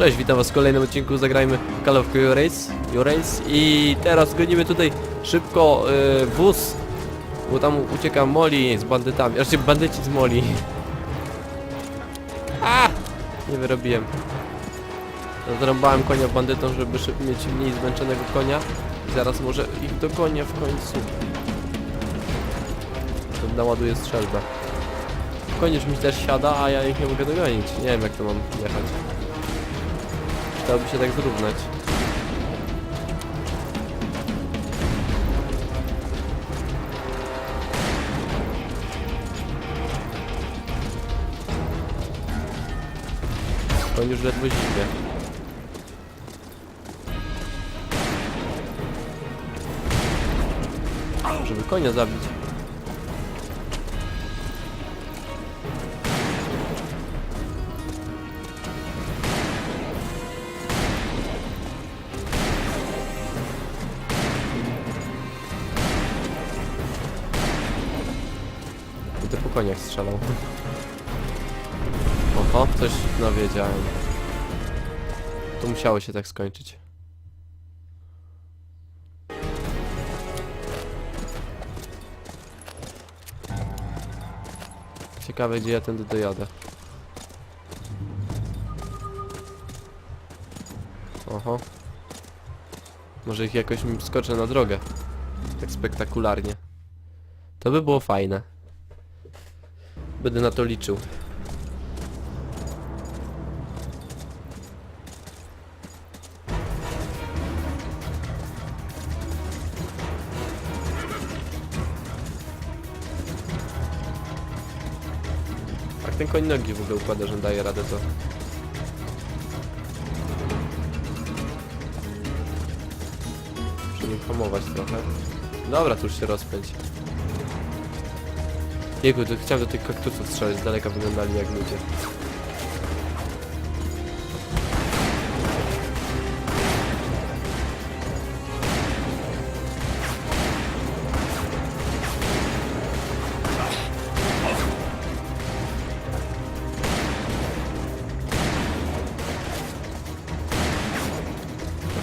Cześć, witam was w kolejnym odcinku Zagrajmy Call of Your Race, Race i teraz gonimy tutaj szybko y, wóz, bo tam ucieka Molly z bandytami, znaczy bandyci z Molly. A! Nie wyrobiłem. Zarąbałem konia bandytom, żeby mieć mniej zmęczonego konia i zaraz może ich dogonię w końcu. To Naładuję strzelbę. Koń mi też siada, a ja ich nie mogę dogonić. Nie wiem jak to mam jechać. Chciałoby się tak zrównać. Koń już ledwo zimie. Żeby konia zabić. Będę po koniach strzelał. Oho, coś no wiedziałem. To musiało się tak skończyć. Ciekawe gdzie ja tędy dojadę. Oho. Może ich jakoś mi skoczę na drogę. Tak spektakularnie. To by było fajne. Będę na to liczył. Jak ten koń nogi w ogóle układa, że daje radę to. Muszę nim hamować trochę. Dobra, tu już się rozpędź. Jego, to chciałem do tych kaktusów strzelać, z daleka wyglądali jak ludzie.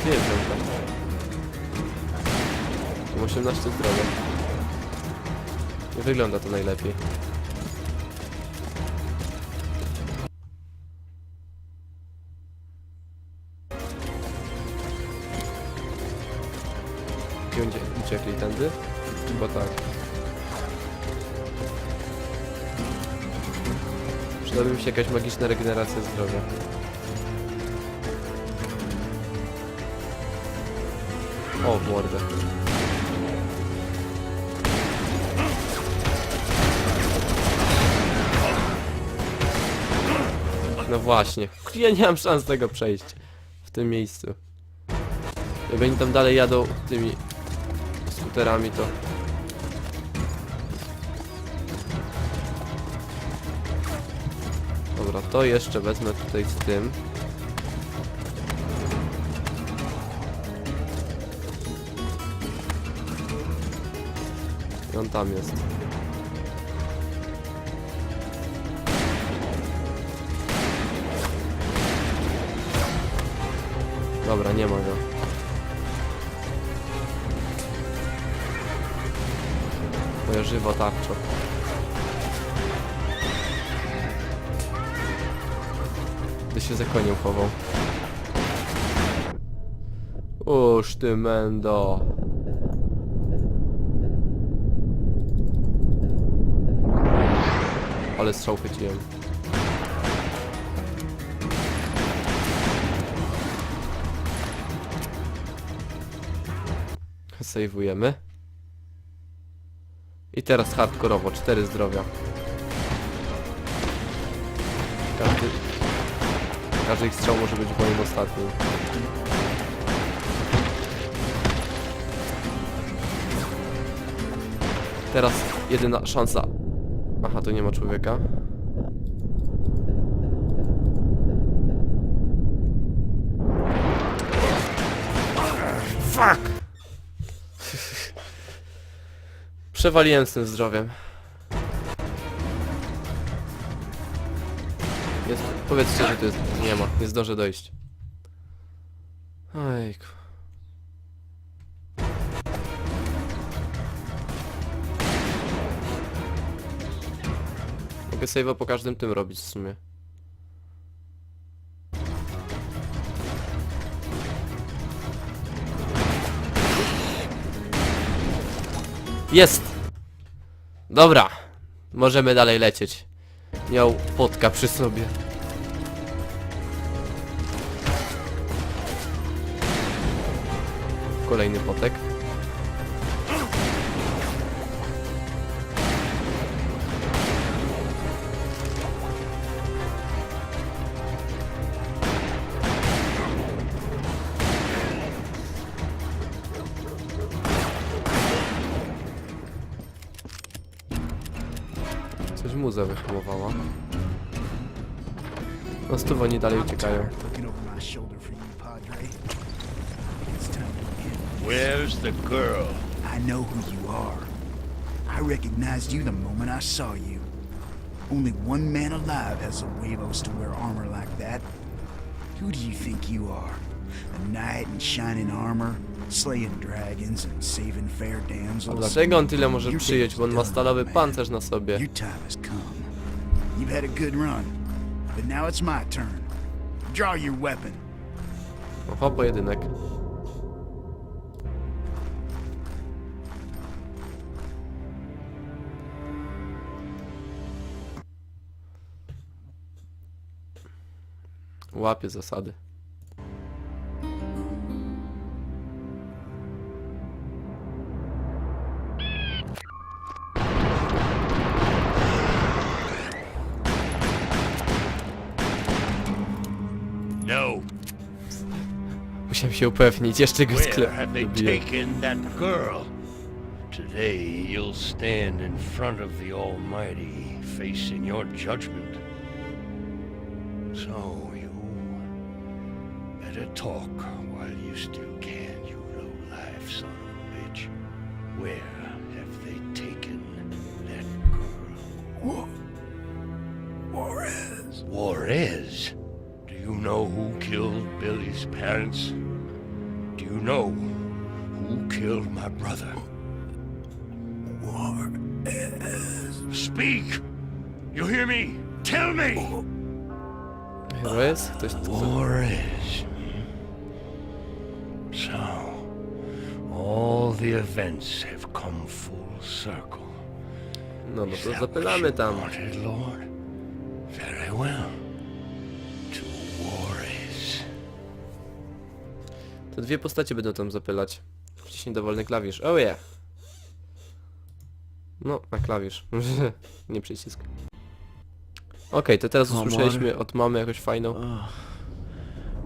Bramka? Mam 18 zdrowia. Wygląda to najlepiej. Będzie uciekli tędy? Chyba tak. Przydałaby mi się jakaś magiczna regeneracja zdrowia. O, mordę. No właśnie. Ja nie mam szans tego przejść. W tym miejscu. Jak oni tam dalej jadą tymi skuterami, to... Dobra, to jeszcze wezmę tutaj z tym. I on tam jest. Dobra, nie ma go. Moja żywa tarcza. Gdy się za koniem chował. Uż ty mendo. Ale strzał chyciłem. Sejwujemy. I teraz hardkorowo, 4 zdrowia. Każdy... Każdy ich strzał może być moim ostatnim. Teraz jedyna szansa. Aha, tu nie ma człowieka. Przewaliłem z tym zdrowiem. Jest, powiedzcie, że to jest... Nie ma, nie zdążę dojść. Ojku. Mogę save'a po każdym tym robić w sumie. Jest! Dobra. Możemy dalej lecieć. Miał potka przy sobie. Kolejny potek. Coś muza wyhamowała. No stów oni dalej uciekają. of looking over my shoulder for you, Padre. It's time to end. Where's the girl? I know who you are. I recognized you the moment I saw you. Only one man alive has the huevos to wear armor like that. Who do you think you are? A knight in shining armor, slaying dragons and saving fair A dlaczego on tyle może przyjąć, bo on ma stalowy pancerz na sobie? Your time has come. You've had a good run, but now it's my turn. Draw your weapon. Oho, pojedynek. Łapie zasady. Się upewnić, jeszcze go Where sklep. have they taken that girl? Today you'll stand in front of the Almighty, facing your judgment. So you better talk while you still can, you low-life son of a bitch. Where have they taken that girl? Juarez. Juarez? Do you know who killed Billy's parents? Do you know who killed my brother? Juarez. Speak! You hear me? Tell me! Hero jest? Ktoś tu chce... Juarez. So, all the events have come full circle. No, no Is to that zapylamy what tam. Wanted, Lord? Very well. Te dwie postacie będą tam zapylać. Wciśnij dowolny klawisz. Oh yeah! No, na klawisz. Nie przycisk. Okej, to teraz usłyszeliśmy od mamy jakąś fajną Oh,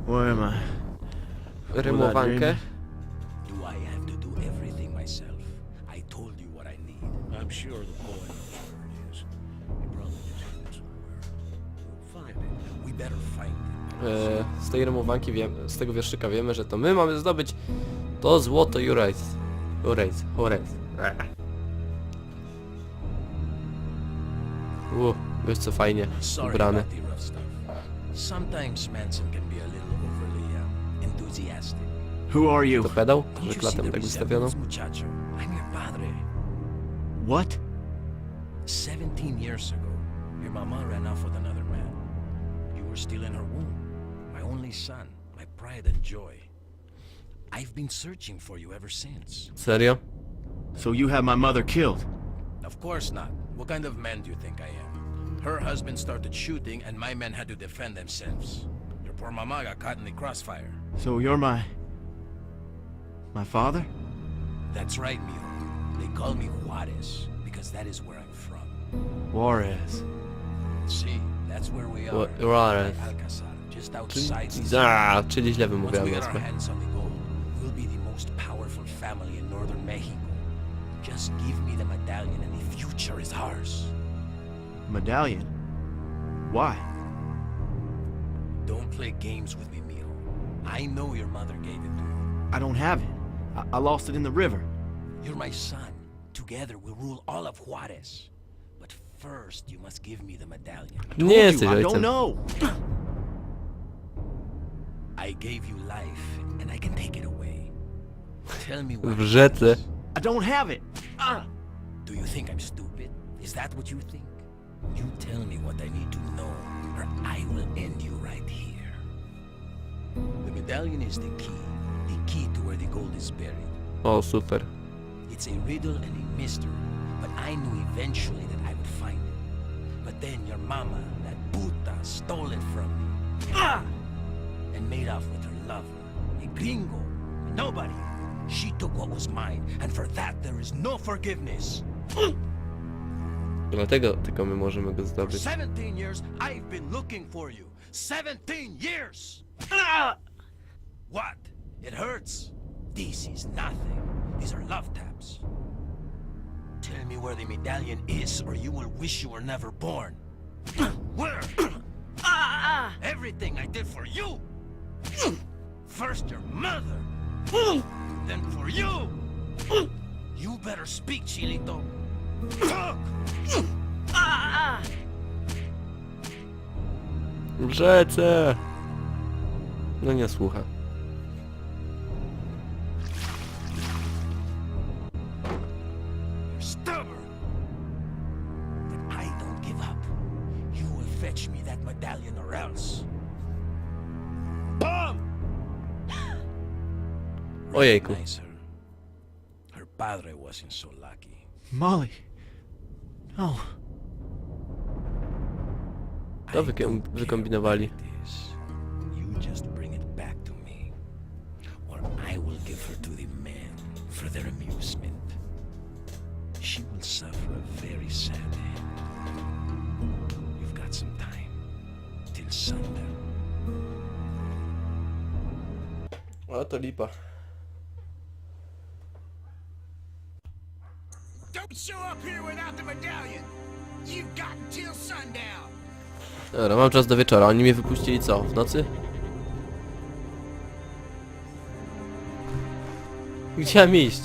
where am I? rymowankę. dreaming? Do I have to do everything myself? I told you what I need. I'm sure the boy knows where it is. He probably just hid it somewhere. We'll find it. We better find it. E, z tej rymowanki wiem, z tego wierszyka wiemy, że to my mamy zdobyć to złoto Jurejs. Jurejs, Jurejs. U, wiesz co fajnie stuff. Sometimes Manson can be a little overly uh, enthusiastic. Who are you? To pedał? Don't Że you see klatem the tak wystawiono? I'm your padre. What? 17 years ago, your mama ran off with another man. You were still in her womb. My only son, my pride and joy. I've been searching for you ever since. Serio? So you have my mother killed? Of course not. What kind of man do you think I am? Her husband started shooting, and my men had to defend themselves. Your poor mama got caught in the crossfire. So you're my... My father? That's right, Mio. They call me Juarez because that is where I'm from. Juarez. See, that's where we are. Juarez. Alcazar, just outside. these Za, czyli źle Once wymówiłem get nazwę. hands on the gold, we'll be the most powerful family in northern Mexico. Just give me the medallion and the future is ours. Medallion? Why? Don't play games with me, Mio. I know your mother gave it to you. I don't have it. I, I lost it in the river. You're my son. Together we'll rule all of Juarez. But first, you must give me the medallion. Nie Told you, I don't know. I gave you life, and I can take it away. Tell me what. W. I don't have it. Do you think I'm stupid? Is that what you think? You tell me what I need to know, or I will end you right here. The medallion is the key, the key to where the gold is buried. Oh, super. It's a riddle and a mystery, but I knew eventually that I would find it. But then your mama, that puta, stole it from me. Ah! And made off with her lover, a gringo, nobody. She took what was mine, and for that there is no forgiveness. Dlatego tylko my możemy go For zdobyć. 17 years, I've been looking for you. 17 years! What? It hurts. This is nothing. These are love taps. Tell me where the medallion is, or you will wish you were never born. Where? Everything I did for you! First your mother, then for you! You better speak, Chilito. Talk! Rzece! No nie słucha. Ojejku. Her. Her padre wasn't so lucky. Molly. No. To I wykom- wykombinowali. what. You just bring it back to me. Or I will give her to the men for their amusement. She will suffer a very sad end. You've got some time. Till sundown. O, to lipa. Dobra, mam czas do wieczora. Oni mnie wypuścili co? W nocy? Gdzie mam iść?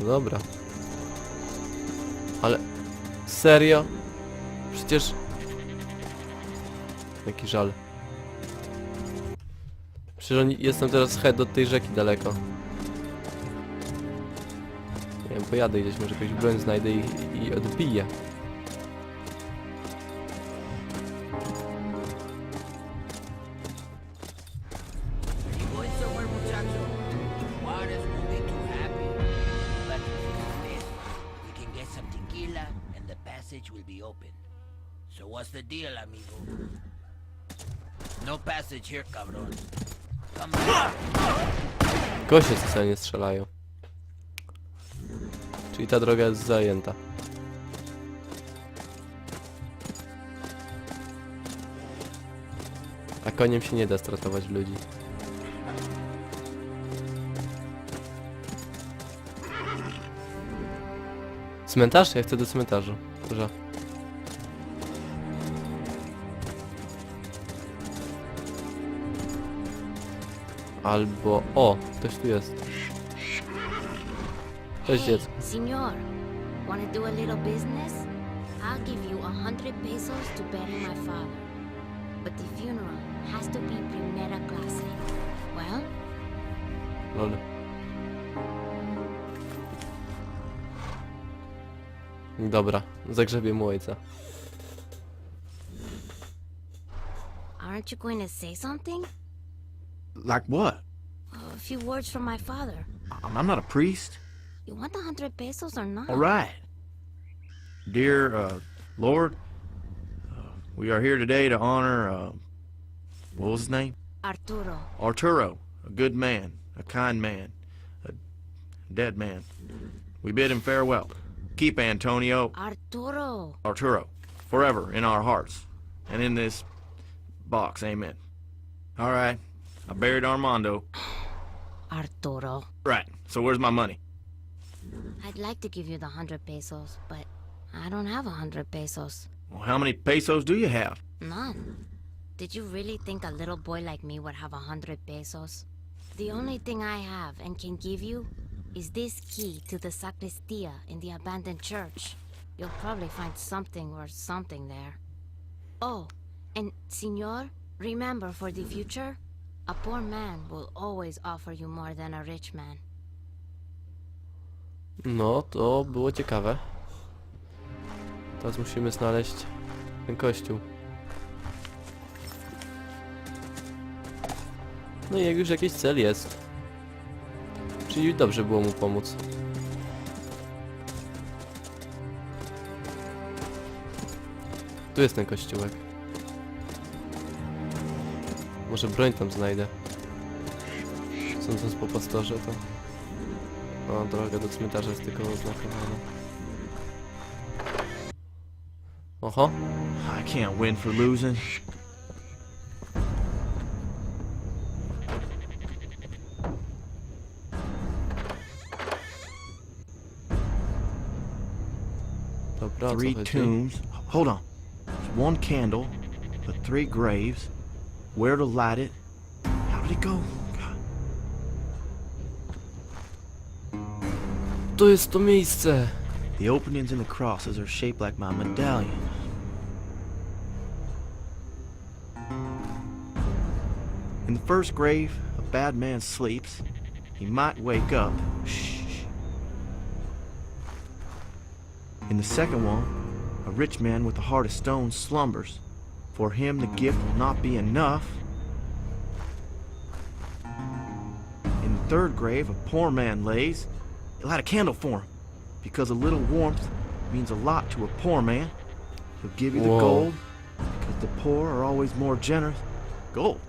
No Dobra. Ale... Serio? Przecież... Jaki żal. Przecież oni, jestem teraz head od tej rzeki daleko. Nie wiem, pojadę gdzieś, może jakąś broń znajdę i, i odbiję. No here. Goście sobie nie strzelają. Czyli ta droga jest zajęta. A koniem się nie da stratować ludzi. Cmentarz? Ja chcę do cmentarzu. Dobrze. Albo... O! Ktoś tu jest. Cześć dziecko. Senor, want to do a little business? I'll give you a hundred pesos to bury my father. But the funeral has to be primera clase. Well, Lol. Dobra, zagrzebię mu ojca. aren't you going to say something? Like what? A few words from my father. I'm not a priest. You want the hundred pesos or not? All right. Dear uh, Lord, uh, we are here today to honor, uh, what was his name? Arturo. Arturo, a good man, a kind man, a dead man. We bid him farewell. Keep Antonio, Arturo. Arturo, forever in our hearts and in this box. Amen. All right. I buried Armando. Arturo. Right. So where's my money? I'd like to give you the hundred pesos, but I don't have a hundred pesos. Well, how many pesos do you have? None. Did you really think a little boy like me would have a hundred pesos? The only thing I have and can give you is this key to the sacristia in the abandoned church. You'll probably find something worth something there. Oh, and senor, remember for the future, a poor man will always offer you more than a rich man. No, to było ciekawe. Teraz musimy znaleźć ten kościół. No i jak już jakiś cel jest. Czyli dobrze było mu pomóc. Tu jest ten kościółek. Może broń tam znajdę. Sądząc po pastorze to... O, droga do cmentarza jest tylko oznakowana. Oho, I can't win for losing. dobra, Three tombs. Hold on. There's one candle, but three graves. Where to light it? How did it go? God. To jest to miejsce! The openings in the crosses are shaped like my medallion. In the first grave, a bad man sleeps. He might wake up. Shh. In the second one, a rich man with a heart of stone slumbers. For him, the gift will not be enough. In the third grave, a poor man lays. Light a candle for him because a little warmth means a lot to a poor man. He'll give you the gold because the poor are always more generous. Gold.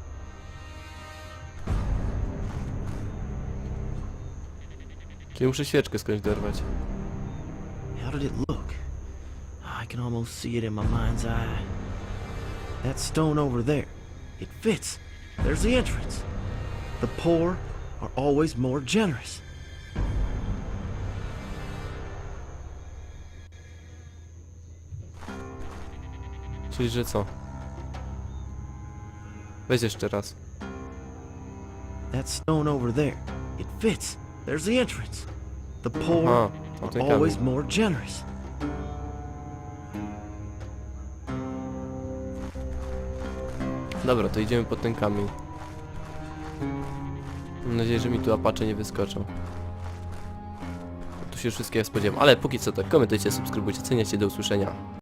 Czyli muszę świeczkę skądś dorwać. How did it look? I can almost see it in my mind's eye. That stone over there. It fits. There's the entrance. The poor are always more generous. Czyli, że co? Weź jeszcze raz. That stone over there. It fits. There's the entrance. The poor Aha, are always more generous. Dobra, to idziemy pod ten kamień. Mam nadzieję, że mi tu apacze nie wyskoczą. Tu się już wszystkiego spodziewam, ale póki co to komentujcie, subskrybujcie, ceniacie, do usłyszenia.